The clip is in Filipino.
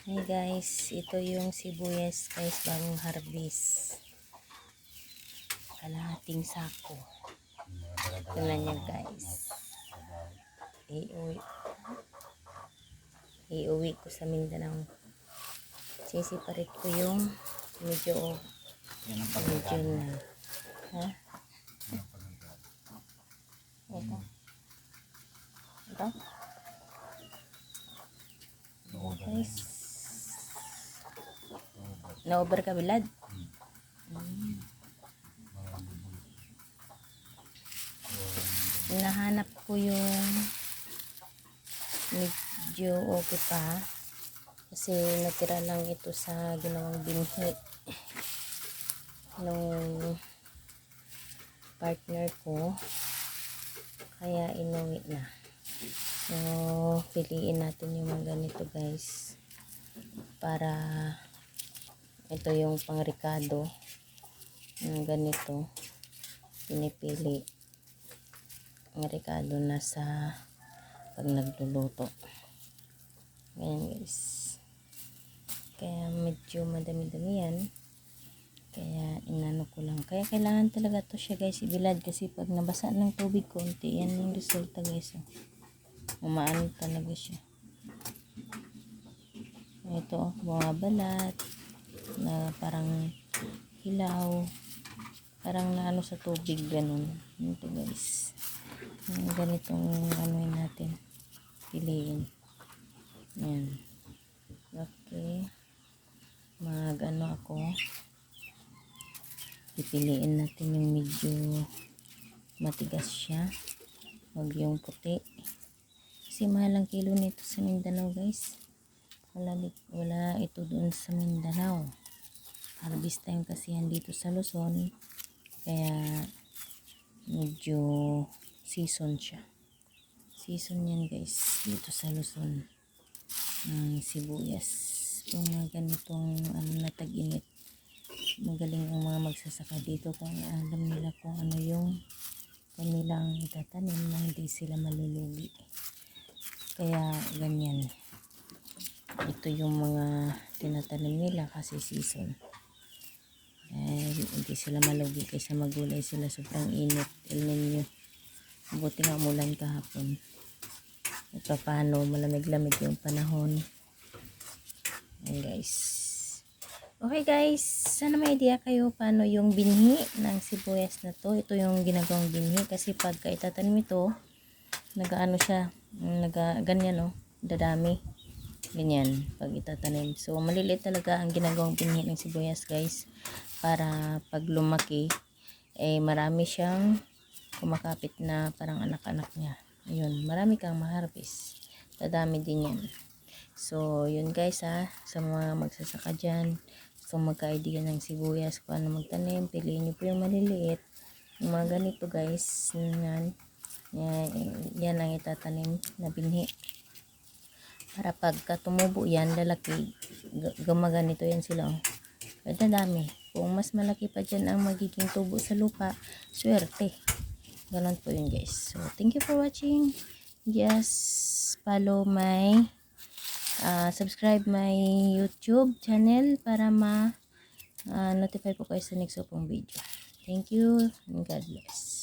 Hey guys, ito yung sibuyas guys, bagong harvest. Kalahating sako. Tingnan nyo guys. Iuwi. Iuwi ko sa Mindanao. Sisiparit ko yung medyo Yan ang medyo na. Ha? Ito. Ito. Guys. Na-over ka bilad? Nahanap ko yung medyo okay pa. Kasi natira lang ito sa ginawang binhi nung partner ko. Kaya inuwi na. So, piliin natin yung mga ganito guys. Para ito yung pang Ricardo. Yung ganito. Pinipili. Ang Ricardo na sa pag nagluluto. Ganyan guys. Kaya medyo madami-dami yan. Kaya inano ko lang. Kaya kailangan talaga to siya guys ibilad kasi pag nabasa ng tubig konti yan yung resulta guys. Oh. Umaano talaga siya. Ito, mga balat na parang hilaw. Parang naano sa tubig ganun. Ito guys. Yung ganitong ano natin. Piliin. Yan. Okay. Mag ano ako. Pipiliin natin yung medyo matigas siya. Huwag yung puti. Kasi mahal ang kilo nito sa Mindanao guys. Wala, wala ito doon sa Mindanao. Harvest time kasi yan dito sa Luzon. Kaya medyo season siya. Season yan guys dito sa Luzon. Ang sibuyas. Yung mga ganitong ano na tag-init. Magaling ang mga magsasaka dito kaya alam nila kung ano yung kanilang itatanim na hindi sila malulugi. Kaya ganyan. Ito yung mga tinatanim nila kasi season. Eh, hindi sila malugi kaysa magulay sila sobrang init. El Nino. Buti nga umulan kahapon. Ito paano malamig-lamig yung panahon. Ayan guys. Okay guys, sana may idea kayo paano yung binhi ng sibuyas na to. Ito yung ginagawang binhi kasi pagka itatanim ito, nagaano siya, naga, ganyan oh, dadami. Ganyan, pag itatanim. So, maliliit talaga ang ginagawang binhi ng sibuyas guys. Para pag lumaki, eh marami siyang kumakapit na parang anak-anak niya. Ayun, marami kang maharvest. Dadami din yan. So, yun guys ha, sa mga magsasaka dyan, kung magka-idea ng sibuyas, kung ano magtanim, piliin nyo po yung maliliit. Yung mga ganito guys, yan, yan, yan ang itatanim na binhi. Para pagka tumubo yan, lalaki, gumaganito yan sila. Oh. Kaya dami. Kung mas malaki pa dyan ang magiging tubo sa lupa, swerte. Ganon po yun guys. So, thank you for watching. Just follow my uh, subscribe my YouTube channel para ma uh, notify po kayo sa next upong video. Thank you and God bless.